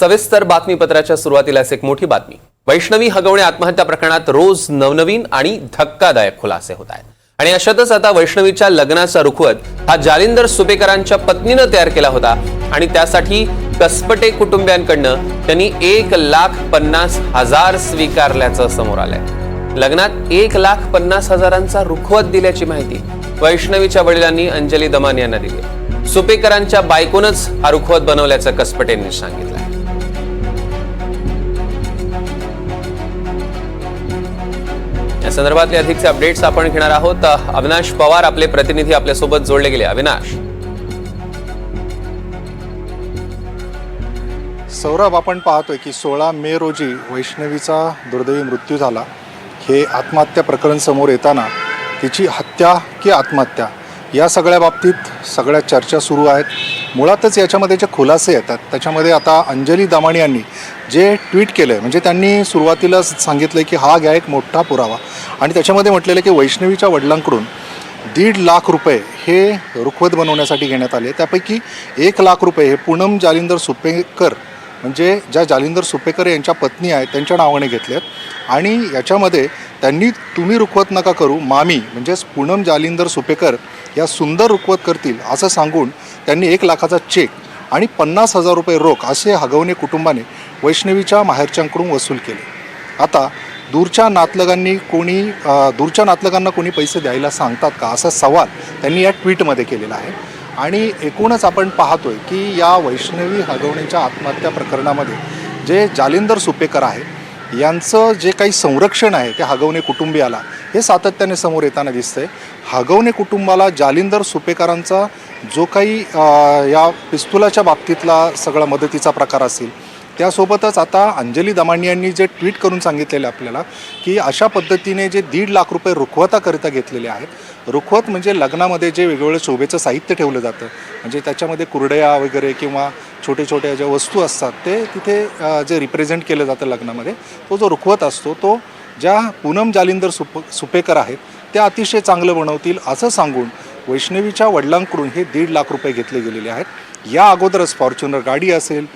सविस्तर बातमीपत्राच्या सुरुवातीलाच एक मोठी बातमी. वैष्णवी हगवणे आत्महत्या प्रकरणात रोज नवनवीन आणि धक्कादायक खुलासे होत आहेत. आणि अशातच आता वैष्णवीच्या लग्नाचा रुखवत हा जालिंदर सुपेकरांच्या पत्नीनं तयार केला होता आणि त्यासाठी कसपटे कुटुंबियांकडनं त्यांनी एक लाख पन्नास हजार स्वीकारल्याचं समोर आलंय. लग्नात एक लाख पन्नास हजारांचा रुखवत दिल्याची माहिती वैष्णवीच्या वडिलांनी अंजली दमान यांना दिली. सुपेकरांच्या बायकोनच हा रुखवत बनवल्याचं कसपटेंनी सांगितलं या संदर्भातले अधिकचे अपडेट्स आपण घेणार आहोत. अविनाश पवार आपले प्रतिनिधी आपल्यासोबत जोडले गेले. अविनाश. सौरभ आपण पाहतोय की सोळा मे रोजी वैष्णवीचा दुर्दैवी मृत्यू झाला. हे आत्महत्या प्रकरण समोर येताना तिची हत्या की आत्महत्या या सगळ्या बाबतीत सगळ्या चर्चा सुरू आहेत. मुळातच याच्यामध्ये जे खुलासे येतात त्याच्यामध्ये आता अंजली दामाणी यांनी जे ट्विट केलं आहे म्हणजे त्यांनी सुरुवातीला सांगितलं की हा घ्या एक मोठा पुरावा. आणि त्याच्यामध्ये म्हटलेलं की वैष्णवीच्या वडिलांकडून दीड लाख रुपये हे रुखवत बनवण्यासाठी घेण्यात आले. त्यापैकी एक लाख रुपये हे पूनम जालिंदर सुपेकर म्हणजे ज्या जालिंदर सुपेकर यांच्या पत्नी आहेत त्यांच्या नावाने घेतलेत. आणि याच्यामध्ये त्यांनी तुम्ही रुखवत नका करू. मामी म्हणजेच पूनम जालिंदर सुपेकर या सुंदर रुखवत करतील असं सांगून त्यांनी एक लाखाचा चेक आणि पन्नास हजार रुपये रोख असे हगवणे कुटुंबाने वैष्णवीच्या माहेरच्यांकडून वसूल केले. आता दूरच्या नातलगांनी कोणी दूरच्या नातलगांना कोणी पैसे द्यायला सांगतात का असा सवाल त्यांनी या ट्विटमध्ये केलेला आहे. आणि एकूणच आपण पाहतोय की या वैष्णवी हगवणेच्या आत्महत्या प्रकरणामध्ये जे जालिंदर सुपेकर आहे यांचं जे काही संरक्षण आहे ते हगवणे कुटुंबियाला हे सातत्याने समोर येताना दिसतंय. हगवणे कुटुंबाला जालिंदर सुपेकरांचा जो काही या पिस्तुलाच्या बाबतीतला सगळा मदतीचा प्रकार असेल त्यासोबतच आता अंजली दमाणी यांनी जे ट्विट करून सांगितलेलं आहे आपल्याला की अशा पद्धतीने जे दीड लाख रुपये रुखवताकरिता घेतलेले आहेत. रुखवत म्हणजे लग्नामध्ये जे वेगवेगळं शोभेचं साहित्य ठेवलं जातं म्हणजे त्याच्यामध्ये कुरडया वगैरे किंवा छोटे छोट्या ज्या वस्तू असतात ते तिथे जे रिप्रेझेंट केलं जातं लग्नामध्ये तो जो रुखवत असतो तो ज्या पूनम जालिंदर सुप सुपेकर आहेत त्या अतिशय चांगलं बनवतील असं सांगून वैष्णवीच्या वडिलांकडून हे दीड लाख रुपये घेतले गेलेले आहेत. या अगोदरच फॉर्च्युनर गाडी असेल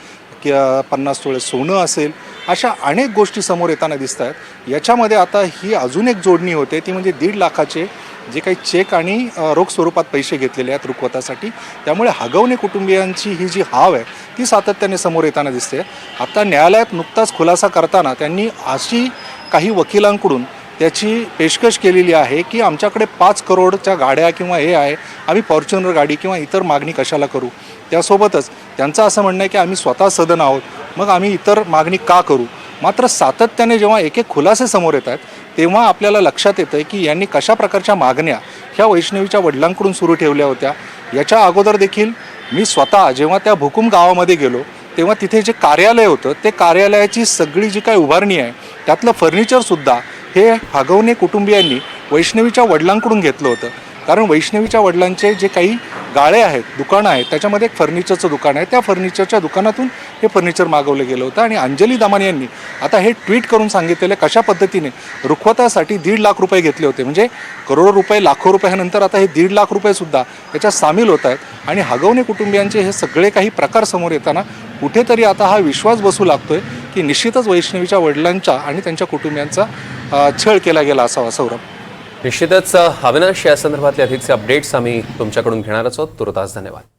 किंवा पन्नास तोळे सोनं असेल अशा अनेक गोष्टी समोर येताना दिसत आहेत याच्यामध्ये आता ही अजून एक जोडणी होते ती म्हणजे दीड लाखाचे जे काही चेक आणि रोख स्वरूपात पैसे घेतलेले आहेत रुखवतासाठी त्यामुळे हगवणे कुटुंबियांची ही जी हाव आहे ती सातत्याने समोर येताना दिसते. आता न्यायालयात नुकताच खुलासा करताना त्यांनी अशी काही वकिलांकडून त्याची पेशकश केलेली आहे की आमच्याकडे पाच करोडच्या गाड्या किंवा हे आहे आम्ही फॉर्च्युनर गाडी किंवा इतर मागणी कशाला करू? त्यासोबतच त्यांचं असं म्हणणं आहे की आम्ही स्वतः सदन आहोत मग आम्ही इतर मागणी का करू? मात्र सातत्याने जेव्हा एक एक खुलासे समोर येत आहेत तेव्हा आपल्याला लक्षात येतं आहे की यांनी कशा प्रकारच्या मागण्या ह्या वैष्णवीच्या वडिलांकडून सुरू ठेवल्या होत्या. याच्या अगोदर देखील मी स्वतः जेव्हा त्या भुकुम गावामध्ये गेलो तेव्हा तिथे जे कार्यालय होतं ते कार्यालयाची सगळी जी काही उभारणी आहे त्यातलं फर्निचरसुद्धा हे हगवणे कुटुंबियांनी वैष्णवीच्या वडिलांकडून घेतलं होतं. कारण वैष्णवीच्या वडिलांचे जे काही गाळे आहेत दुकानं आहेत त्याच्यामध्ये एक फर्निचरचं दुकान आहे. त्या फर्निचरच्या दुकानातून हे फर्निचर मागवलं गेलं होतं आणि अंजली दमान यांनी आता हे ट्विट करून सांगितलेलं कशा पद्धतीने रुखवतासाठी दीड लाख रुपये घेतले होते. म्हणजे करोडो रुपये लाखो रुपयानंतर आता हे दीड लाख रुपयेसुद्धा याच्यात सामील होत आहेत. आणि हगवणे कुटुंबियांचे हे सगळे काही प्रकार समोर येताना कुठेतरी आता हा विश्वास बसू लागतोय की निश्चितच वैष्णवीच्या वडिलांच्या आणि त्यांच्या कुटुंबियांचा छळ केला गेला असावा सौरभ. निश्चितच अविनाश या संदर्भातले अधिकचे अपडेट्स आम्ही तुमच्याकडून घेणारच आहोत. तुर्तास धन्यवाद.